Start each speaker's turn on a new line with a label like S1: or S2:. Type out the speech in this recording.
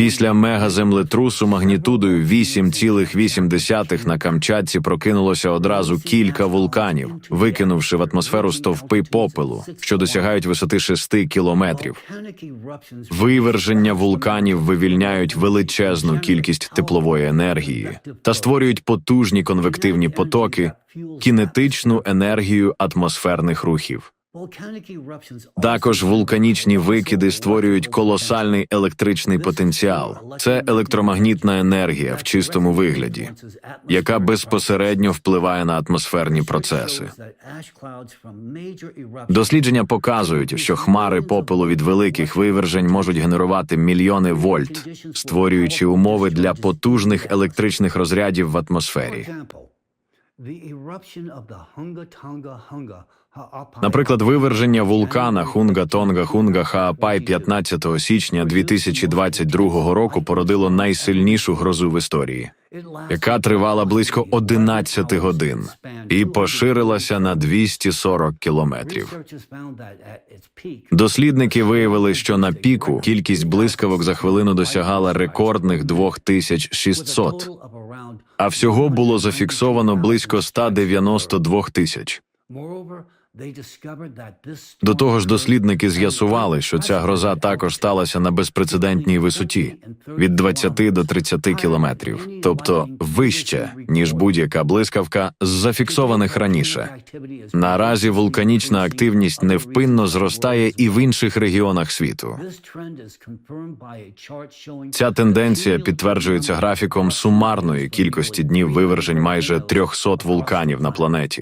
S1: Після мегаземлетрусу магнітудою 8,8 на Камчатці прокинулося одразу кілька вулканів, викинувши в атмосферу стовпи попелу, що досягають висоти 6 кілометрів. Виверження вулканів вивільняють величезну кількість теплової енергії та створюють потужні конвективні потоки, кінетичну енергію атмосферних рухів. Також вулканічні викиди створюють колосальний електричний потенціал. Це електромагнітна енергія в чистому вигляді, яка безпосередньо впливає на атмосферні процеси. Дослідження показують, що хмари попелу від великих вивержень можуть генерувати мільйони вольт, створюючи умови для потужних електричних розрядів в атмосфері. Наприклад, виверження вулкана Хунга Тонга Хунга Хаапай 15 січня 2022 року породило найсильнішу грозу в історії, яка тривала близько 11 годин і поширилася на 240 кілометрів. Дослідники виявили, що на піку кількість блискавок за хвилину досягала рекордних 2600, а всього було зафіксовано близько 192 тисяч. До того ж, дослідники з'ясували, що ця гроза також сталася на безпрецедентній висоті від 20 до 30 кілометрів, тобто вище ніж будь-яка блискавка з зафіксованих раніше. Наразі вулканічна активність невпинно зростає і в інших регіонах світу. Ця тенденція підтверджується графіком сумарної кількості днів вивержень майже 300 вулканів на планеті.